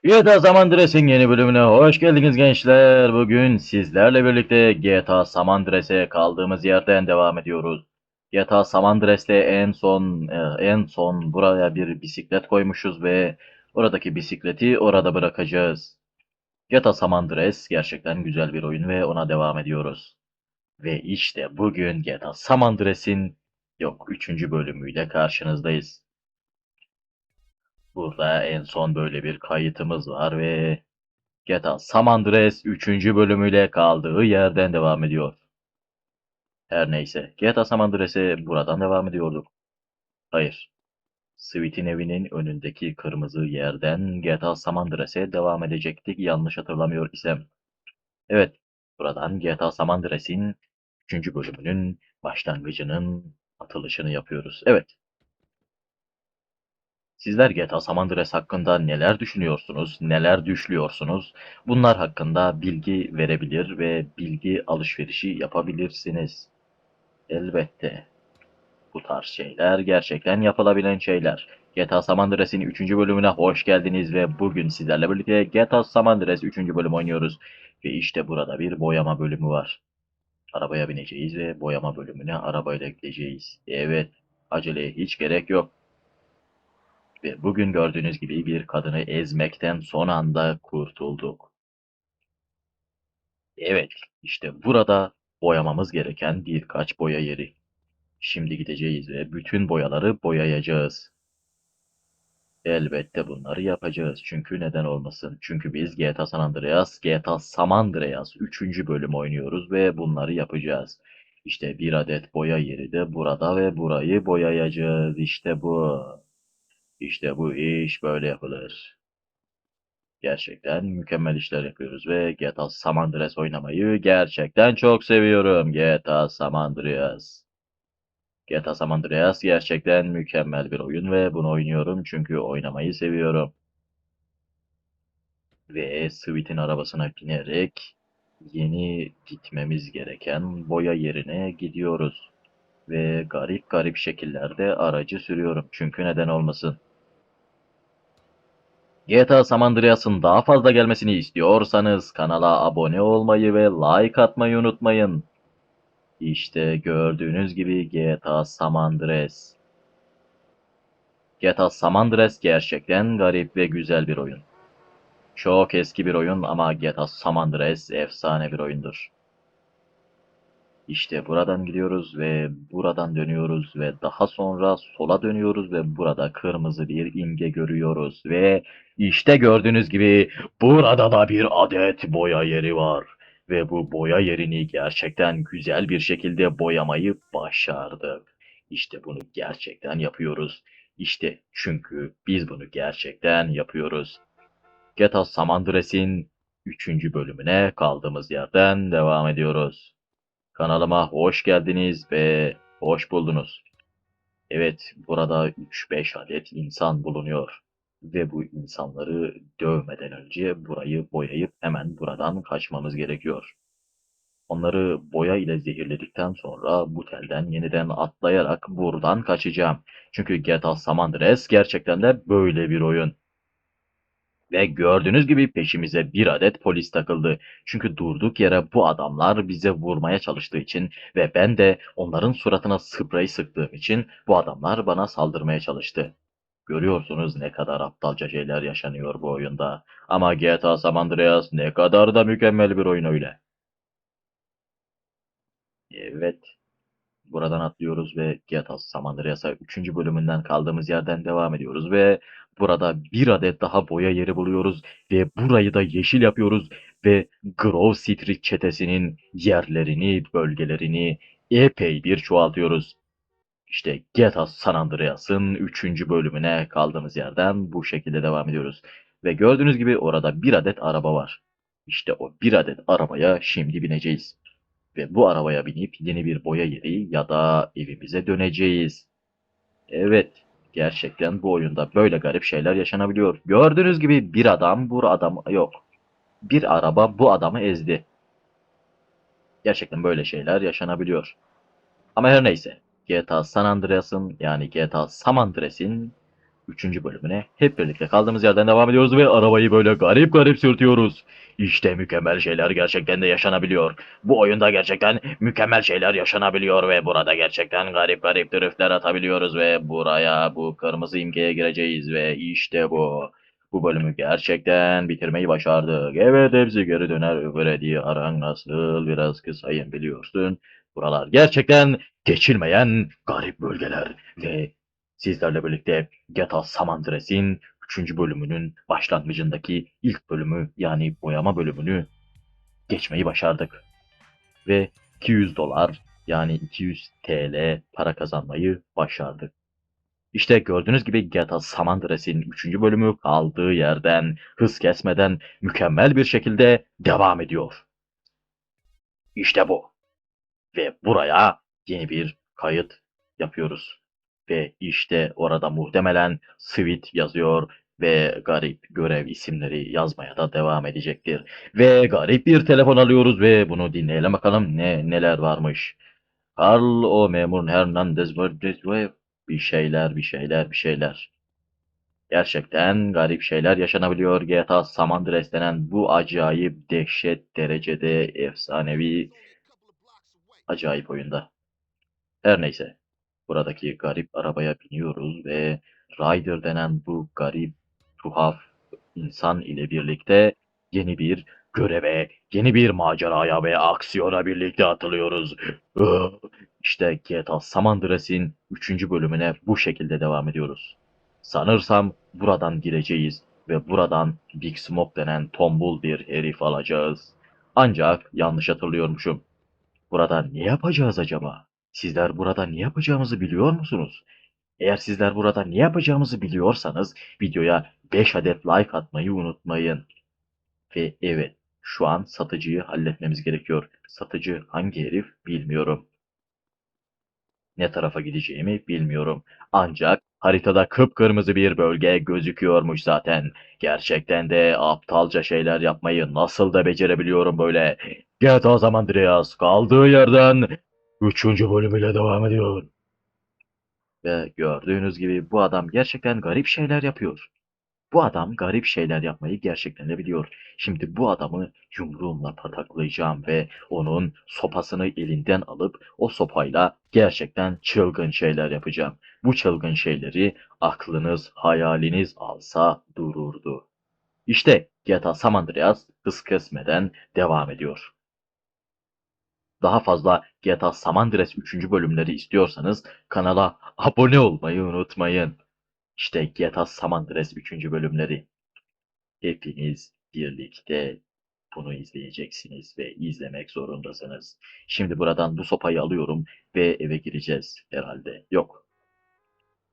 GTA San Andreas'in yeni bölümüne hoş geldiniz gençler. Bugün sizlerle birlikte GTA San Andreas'e kaldığımız yerden devam ediyoruz. GTA San Andreas'te en son e, en son buraya bir bisiklet koymuşuz ve oradaki bisikleti orada bırakacağız. GTA San Andreas gerçekten güzel bir oyun ve ona devam ediyoruz. Ve işte bugün GTA San Andreas'in yok 3. bölümüyle karşınızdayız. Burada en son böyle bir kayıtımız var ve GTA San Andreas 3. bölümüyle kaldığı yerden devam ediyor. Her neyse, GTA San Andreas'e buradan devam ediyorduk. Hayır. Sweet'in evinin önündeki kırmızı yerden GTA San Andreas'e devam edecektik yanlış hatırlamıyor isem. Evet, buradan GTA San Andreas'in 3. bölümünün başlangıcının atılışını yapıyoruz. Evet, Sizler GTA San Andreas hakkında neler düşünüyorsunuz, neler düşlüyorsunuz? Bunlar hakkında bilgi verebilir ve bilgi alışverişi yapabilirsiniz. Elbette. Bu tarz şeyler gerçekten yapılabilen şeyler. GTA San Andreas'in 3. bölümüne hoş geldiniz ve bugün sizlerle birlikte GTA San Andreas 3. bölüm oynuyoruz. Ve işte burada bir boyama bölümü var. Arabaya bineceğiz ve boyama bölümüne arabayla gideceğiz. Evet, aceleye hiç gerek yok. Ve bugün gördüğünüz gibi bir kadını ezmekten son anda kurtulduk. Evet, işte burada boyamamız gereken birkaç boya yeri. Şimdi gideceğiz ve bütün boyaları boyayacağız. Elbette bunları yapacağız. Çünkü neden olmasın? Çünkü biz GTA San Andreas, GTA San Andreas 3. bölüm oynuyoruz ve bunları yapacağız. İşte bir adet boya yeri de burada ve burayı boyayacağız. İşte bu. İşte bu iş böyle yapılır. Gerçekten mükemmel işler yapıyoruz ve GTA San Andreas oynamayı gerçekten çok seviyorum. GTA San Andreas. GTA San Andreas gerçekten mükemmel bir oyun ve bunu oynuyorum çünkü oynamayı seviyorum. Ve Sweet'in arabasına binerek yeni gitmemiz gereken boya yerine gidiyoruz. Ve garip garip şekillerde aracı sürüyorum. Çünkü neden olmasın? GTA San Andreas'ın daha fazla gelmesini istiyorsanız kanala abone olmayı ve like atmayı unutmayın. İşte gördüğünüz gibi GTA San Andreas. GTA San Andreas gerçekten garip ve güzel bir oyun. Çok eski bir oyun ama GTA San Andreas efsane bir oyundur. İşte buradan gidiyoruz ve buradan dönüyoruz ve daha sonra sola dönüyoruz ve burada kırmızı bir imge görüyoruz ve işte gördüğünüz gibi burada da bir adet boya yeri var ve bu boya yerini gerçekten güzel bir şekilde boyamayı başardık. İşte bunu gerçekten yapıyoruz. İşte çünkü biz bunu gerçekten yapıyoruz. GTA San Andreas'in 3. bölümüne kaldığımız yerden devam ediyoruz. Kanalıma hoş geldiniz ve hoş buldunuz. Evet, burada 3-5 adet insan bulunuyor. Ve bu insanları dövmeden önce burayı boyayıp hemen buradan kaçmamız gerekiyor. Onları boya ile zehirledikten sonra bu telden yeniden atlayarak buradan kaçacağım. Çünkü GTA San Andreas gerçekten de böyle bir oyun. Ve gördüğünüz gibi peşimize bir adet polis takıldı. Çünkü durduk yere bu adamlar bize vurmaya çalıştığı için ve ben de onların suratına sprey sıktığım için bu adamlar bana saldırmaya çalıştı. Görüyorsunuz ne kadar aptalca şeyler yaşanıyor bu oyunda. Ama GTA San Andreas ne kadar da mükemmel bir oyun öyle. Evet. Buradan atlıyoruz ve GTA San Andreas'a 3. bölümünden kaldığımız yerden devam ediyoruz ve burada bir adet daha boya yeri buluyoruz ve burayı da yeşil yapıyoruz ve Grove Street çetesinin yerlerini, bölgelerini epey bir çoğaltıyoruz. İşte GTA San Andreas'ın 3. bölümüne kaldığımız yerden bu şekilde devam ediyoruz. Ve gördüğünüz gibi orada bir adet araba var. İşte o bir adet arabaya şimdi bineceğiz. Ve bu arabaya binip yeni bir boya yeri ya da evimize döneceğiz. Evet, gerçekten bu oyunda böyle garip şeyler yaşanabiliyor. Gördüğünüz gibi bir adam bu adam yok. Bir araba bu adamı ezdi. Gerçekten böyle şeyler yaşanabiliyor. Ama her neyse. GTA San Andreas'ın yani GTA San Andreas'in 3. bölümüne hep birlikte kaldığımız yerden devam ediyoruz ve arabayı böyle garip garip sürtüyoruz. İşte mükemmel şeyler gerçekten de yaşanabiliyor. Bu oyunda gerçekten mükemmel şeyler yaşanabiliyor ve burada gerçekten garip garip driftler atabiliyoruz ve buraya bu kırmızı imgeye gireceğiz ve işte bu. Bu bölümü gerçekten bitirmeyi başardık. Evet hepsi geri döner diye aran nasıl biraz kısayım biliyorsun. Buralar gerçekten geçilmeyen garip bölgeler ve sizlerle birlikte GTA San Andreas'in 3. bölümünün başlangıcındaki ilk bölümü yani boyama bölümünü geçmeyi başardık. Ve 200 dolar yani 200 TL para kazanmayı başardık. İşte gördüğünüz gibi GTA San Andreas'in 3. bölümü kaldığı yerden hız kesmeden mükemmel bir şekilde devam ediyor. İşte bu. Ve buraya yeni bir kayıt yapıyoruz. Ve işte orada muhtemelen Sweet yazıyor ve garip görev isimleri yazmaya da devam edecektir. Ve garip bir telefon alıyoruz ve bunu dinleyelim bakalım ne neler varmış. Carl o memur Hernandez ve bir şeyler bir şeyler bir şeyler. Gerçekten garip şeyler yaşanabiliyor GTA San Andreas denen bu acayip dehşet derecede efsanevi acayip oyunda. Her neyse. Buradaki garip arabaya biniyoruz ve Ryder denen bu garip, tuhaf insan ile birlikte yeni bir göreve, yeni bir maceraya ve aksiyona birlikte atılıyoruz. İşte GTA San Andreas'in 3. bölümüne bu şekilde devam ediyoruz. Sanırsam buradan gireceğiz ve buradan Big Smoke denen tombul bir herif alacağız. Ancak yanlış hatırlıyormuşum. Burada ne yapacağız acaba? Sizler burada ne yapacağımızı biliyor musunuz? Eğer sizler burada ne yapacağımızı biliyorsanız videoya 5 adet like atmayı unutmayın. Ve evet, şu an satıcıyı halletmemiz gerekiyor. Satıcı hangi herif bilmiyorum. Ne tarafa gideceğimi bilmiyorum. Ancak haritada kıpkırmızı bir bölge gözüküyormuş zaten. Gerçekten de aptalca şeyler yapmayı nasıl da becerebiliyorum böyle. GTA San Andreas kaldığı yerden 3. bölümüyle devam ediyor. Ve gördüğünüz gibi bu adam gerçekten garip şeyler yapıyor. Bu adam garip şeyler yapmayı gerçekten de biliyor. Şimdi bu adamı yumruğumla pataklayacağım ve onun sopasını elinden alıp o sopayla gerçekten çılgın şeyler yapacağım. Bu çılgın şeyleri aklınız, hayaliniz alsa dururdu. İşte GTA San Andreas hız kesmeden devam ediyor. Daha fazla GTA San Andreas 3. bölümleri istiyorsanız kanala abone olmayı unutmayın. İşte GTA San Andreas 3. bölümleri. Hepiniz birlikte bunu izleyeceksiniz ve izlemek zorundasınız. Şimdi buradan bu sopayı alıyorum ve eve gireceğiz herhalde. Yok.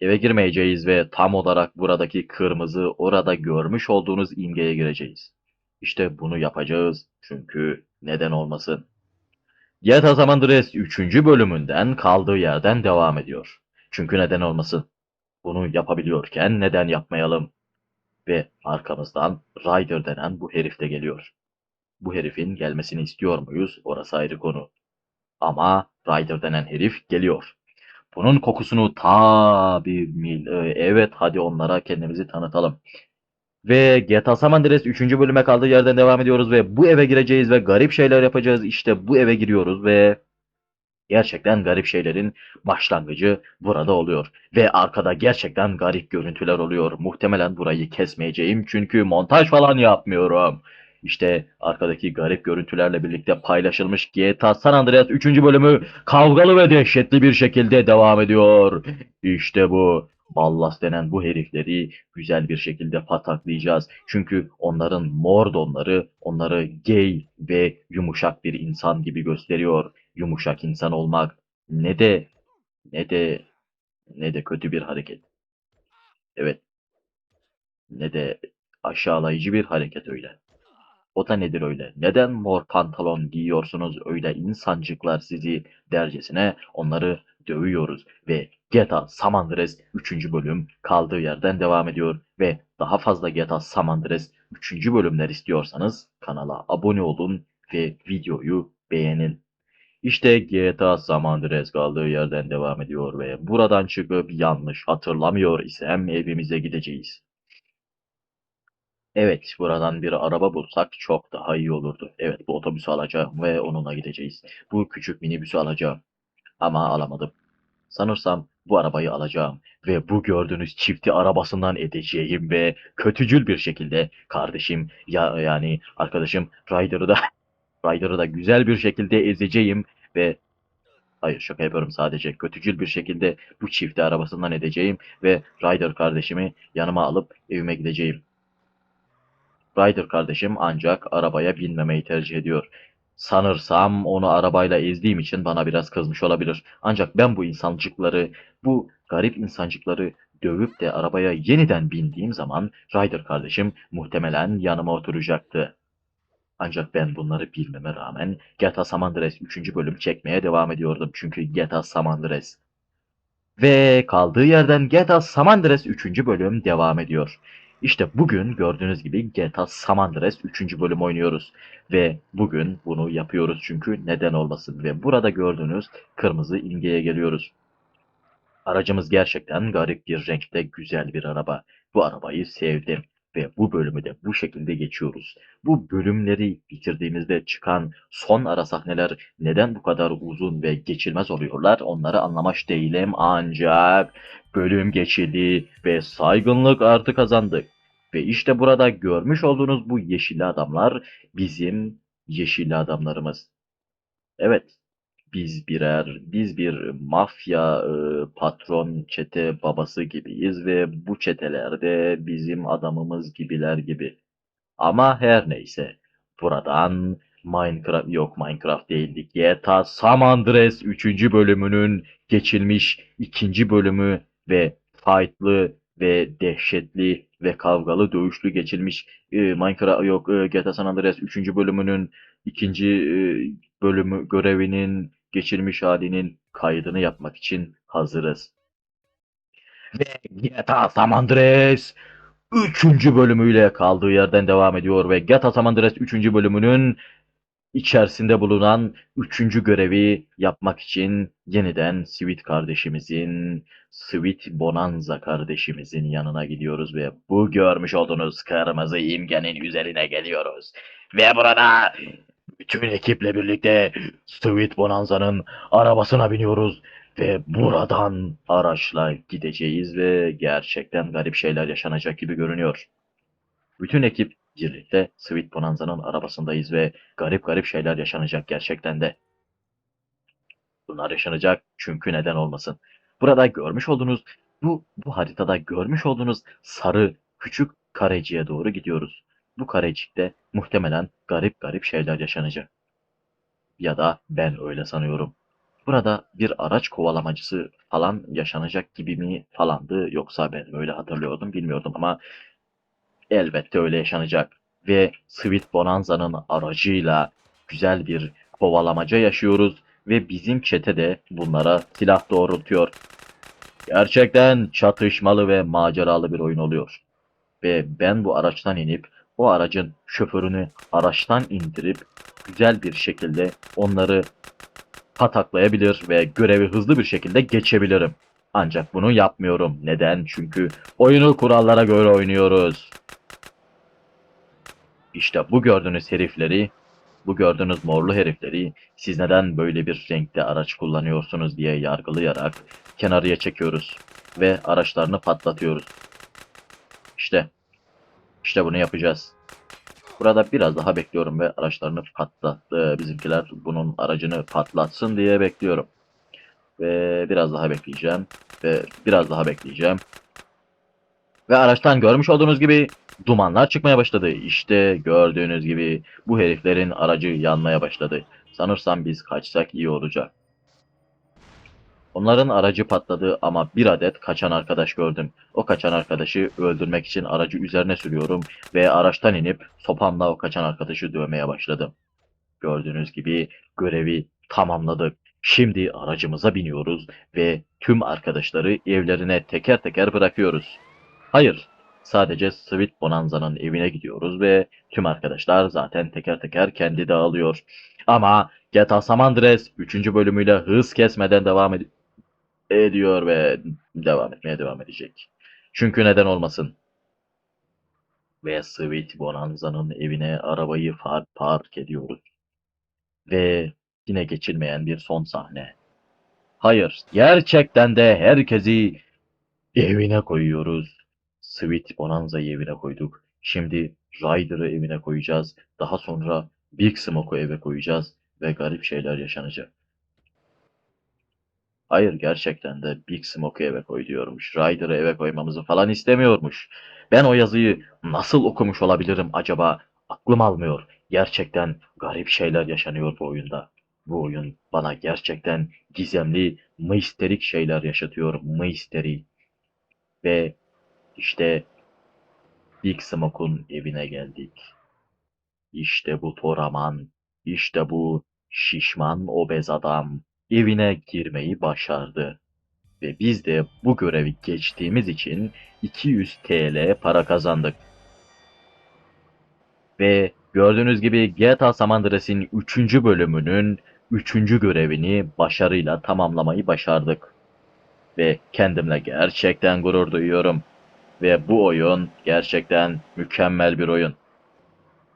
Eve girmeyeceğiz ve tam olarak buradaki kırmızı orada görmüş olduğunuz imgeye gireceğiz. İşte bunu yapacağız çünkü neden olmasın. GTA San Andreas 3. bölümünden kaldığı yerden devam ediyor. Çünkü neden olmasın. Bunu yapabiliyorken neden yapmayalım? Ve arkamızdan Ryder denen bu herif de geliyor. Bu herifin gelmesini istiyor muyuz? Orası ayrı konu. Ama Ryder denen herif geliyor. Bunun kokusunu ta bir mil... e, Evet hadi onlara kendimizi tanıtalım. Ve GTA San Andreas 3. bölüme kaldığı yerden devam ediyoruz ve bu eve gireceğiz ve garip şeyler yapacağız. İşte bu eve giriyoruz ve gerçekten garip şeylerin başlangıcı burada oluyor. Ve arkada gerçekten garip görüntüler oluyor. Muhtemelen burayı kesmeyeceğim çünkü montaj falan yapmıyorum. İşte arkadaki garip görüntülerle birlikte paylaşılmış GTA San Andreas 3. bölümü kavgalı ve dehşetli bir şekilde devam ediyor. İşte bu. Ballas denen bu herifleri güzel bir şekilde pataklayacağız. Çünkü onların mor donları onları gay ve yumuşak bir insan gibi gösteriyor. Yumuşak insan olmak ne de ne de ne de kötü bir hareket. Evet. Ne de aşağılayıcı bir hareket öyle. O da nedir öyle? Neden mor pantolon giyiyorsunuz öyle insancıklar sizi dercesine onları dövüyoruz ve GTA San Andreas 3. bölüm kaldığı yerden devam ediyor ve daha fazla GTA San Andreas 3. bölümler istiyorsanız kanala abone olun ve videoyu beğenin. İşte GTA San Andreas kaldığı yerden devam ediyor ve buradan çıkıp yanlış hatırlamıyor isem evimize gideceğiz. Evet, buradan bir araba bulsak çok daha iyi olurdu. Evet, bu otobüsü alacağım ve onunla gideceğiz. Bu küçük minibüsü alacağım. Ama alamadım. Sanırsam bu arabayı alacağım ve bu gördüğünüz çifti arabasından edeceğim ve kötücül bir şekilde kardeşim ya yani arkadaşım Ryder'ı da Ryder'ı da güzel bir şekilde ezeceğim ve hayır şaka yapıyorum sadece kötücül bir şekilde bu çifti arabasından edeceğim ve Ryder kardeşimi yanıma alıp evime gideceğim. Ryder kardeşim ancak arabaya binmemeyi tercih ediyor. Sanırsam onu arabayla ezdiğim için bana biraz kızmış olabilir. Ancak ben bu insancıkları, bu garip insancıkları dövüp de arabaya yeniden bindiğim zaman Ryder kardeşim muhtemelen yanıma oturacaktı. Ancak ben bunları bilmeme rağmen GTA San Andreas 3. bölüm çekmeye devam ediyordum. Çünkü GTA San. Ve kaldığı yerden GTA San Andreas 3. bölüm devam ediyor. İşte bugün gördüğünüz gibi GTA San Andreas 3. bölüm oynuyoruz. Ve bugün bunu yapıyoruz çünkü neden olmasın. Ve burada gördüğünüz kırmızı imgeye geliyoruz. Aracımız gerçekten garip bir renkte güzel bir araba. Bu arabayı sevdim ve bu bölümü de bu şekilde geçiyoruz. Bu bölümleri bitirdiğimizde çıkan son ara sahneler neden bu kadar uzun ve geçilmez oluyorlar onları anlamış değilim ancak bölüm geçildi ve saygınlık artı kazandık. Ve işte burada görmüş olduğunuz bu yeşilli adamlar bizim yeşilli adamlarımız. Evet, biz birer, biz bir mafya e, patron çete babası gibiyiz ve bu çetelerde bizim adamımız gibiler gibi. Ama her neyse, buradan Minecraft yok Minecraft değildik. GTA San Andreas 3. bölümünün geçilmiş ikinci bölümü ve fightlı ve dehşetli ve kavgalı dövüşlü geçilmiş e, Minecraft yok e, GTA San Andreas 3. bölümünün ikinci e, bölümü görevinin geçilmiş halinin kaydını yapmak için hazırız. Ve GTA San Andreas 3. bölümüyle kaldığı yerden devam ediyor ve GTA San Andreas 3. bölümünün içerisinde bulunan 3. görevi yapmak için yeniden Sweet kardeşimizin, Sweet Bonanza kardeşimizin yanına gidiyoruz ve bu görmüş olduğunuz kırmızı imgenin üzerine geliyoruz. Ve burada bütün ekiple birlikte Sweet Bonanza'nın arabasına biniyoruz ve buradan araçla gideceğiz ve gerçekten garip şeyler yaşanacak gibi görünüyor. Bütün ekip birlikte Sweet Bonanza'nın arabasındayız ve garip garip şeyler yaşanacak gerçekten de. Bunlar yaşanacak çünkü neden olmasın. Burada görmüş olduğunuz bu bu haritada görmüş olduğunuz sarı küçük kareciye doğru gidiyoruz. Bu karecikte muhtemelen garip garip şeyler yaşanacak. Ya da ben öyle sanıyorum. Burada bir araç kovalamacısı falan yaşanacak gibi mi falandı yoksa ben öyle hatırlıyordum bilmiyordum ama elbette öyle yaşanacak. Ve Sweet Bonanza'nın aracıyla güzel bir kovalamaca yaşıyoruz ve bizim çete de bunlara silah doğrultuyor. Gerçekten çatışmalı ve maceralı bir oyun oluyor. Ve ben bu araçtan inip o aracın şoförünü araçtan indirip güzel bir şekilde onları pataklayabilir ve görevi hızlı bir şekilde geçebilirim. Ancak bunu yapmıyorum. Neden? Çünkü oyunu kurallara göre oynuyoruz. İşte bu gördüğünüz herifleri, bu gördüğünüz morlu herifleri siz neden böyle bir renkte araç kullanıyorsunuz diye yargılayarak kenarıya çekiyoruz ve araçlarını patlatıyoruz. İşte, bunu yapacağız. Burada biraz daha bekliyorum ve araçlarını patlattı. Bizimkiler bunun aracını patlatsın diye bekliyorum. Ve biraz daha bekleyeceğim. Ve biraz daha bekleyeceğim. Ve araçtan görmüş olduğunuz gibi dumanlar çıkmaya başladı. İşte gördüğünüz gibi bu heriflerin aracı yanmaya başladı. Sanırsam biz kaçsak iyi olacak. Onların aracı patladı ama bir adet kaçan arkadaş gördüm. O kaçan arkadaşı öldürmek için aracı üzerine sürüyorum ve araçtan inip sopamla o kaçan arkadaşı dövmeye başladım. Gördüğünüz gibi görevi tamamladık. Şimdi aracımıza biniyoruz ve tüm arkadaşları evlerine teker teker bırakıyoruz. Hayır, sadece Sweet Bonanza'nın evine gidiyoruz ve tüm arkadaşlar zaten teker teker kendi dağılıyor. Ama GTA San Andreas 3. bölümüyle hız kesmeden devam ed- ediyor ve devam etmeye devam edecek. Çünkü neden olmasın? Ve Sweet Bonanza'nın evine arabayı far park ediyoruz. Ve yine geçilmeyen bir son sahne. Hayır, gerçekten de herkesi evine koyuyoruz. Sweet Bonanza'yı evine koyduk. Şimdi Ryder'ı evine koyacağız. Daha sonra Big Smoke'u eve koyacağız ve garip şeyler yaşanacak. Hayır gerçekten de Big Smoke'u eve koy diyormuş. Ryder'ı eve koymamızı falan istemiyormuş. Ben o yazıyı nasıl okumuş olabilirim acaba? Aklım almıyor. Gerçekten garip şeyler yaşanıyor bu oyunda. Bu oyun bana gerçekten gizemli, misterik şeyler yaşatıyor. Misteri. Ve işte Big Smoke'un evine geldik. İşte bu Toraman, işte bu şişman obez adam evine girmeyi başardı. Ve biz de bu görevi geçtiğimiz için 200 TL para kazandık. Ve gördüğünüz gibi GTA San Andreas'in 3. bölümünün 3. görevini başarıyla tamamlamayı başardık. Ve kendimle gerçekten gurur duyuyorum. Ve bu oyun gerçekten mükemmel bir oyun.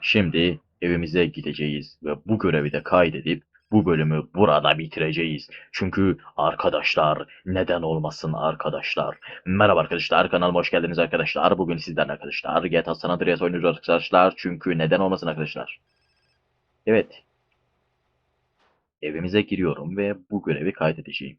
Şimdi evimize gideceğiz ve bu görevi de kaydedip bu bölümü burada bitireceğiz. Çünkü arkadaşlar neden olmasın arkadaşlar. Merhaba arkadaşlar kanalıma hoş geldiniz arkadaşlar. Bugün sizden arkadaşlar GTA San Andreas oynuyoruz arkadaşlar. Çünkü neden olmasın arkadaşlar. Evet. Evimize giriyorum ve bu görevi kaydedeceğim.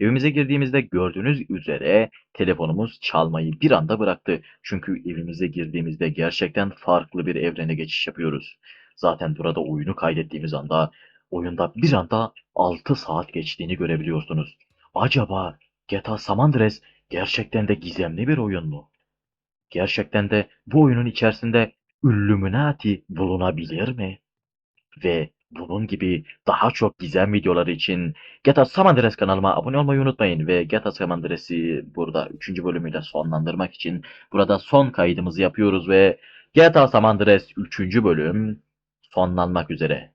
Evimize girdiğimizde gördüğünüz üzere telefonumuz çalmayı bir anda bıraktı. Çünkü evimize girdiğimizde gerçekten farklı bir evrene geçiş yapıyoruz. Zaten burada oyunu kaydettiğimiz anda oyunda bir anda 6 saat geçtiğini görebiliyorsunuz. Acaba GTA San Andreas gerçekten de gizemli bir oyun mu? Gerçekten de bu oyunun içerisinde Illuminati bulunabilir mi? Ve bunun gibi daha çok gizem videoları için GTA San Andreas kanalıma abone olmayı unutmayın ve GTA San Andreas'i burada 3. bölümüyle sonlandırmak için burada son kaydımızı yapıyoruz ve GTA San Andreas 3. bölüm sonlanmak üzere.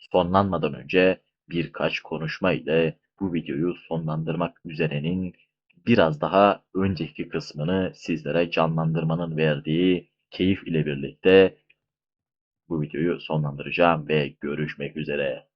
Sonlanmadan önce birkaç konuşma ile bu videoyu sonlandırmak üzerenin biraz daha önceki kısmını sizlere canlandırmanın verdiği keyif ile birlikte bu videoyu sonlandıracağım ve görüşmek üzere.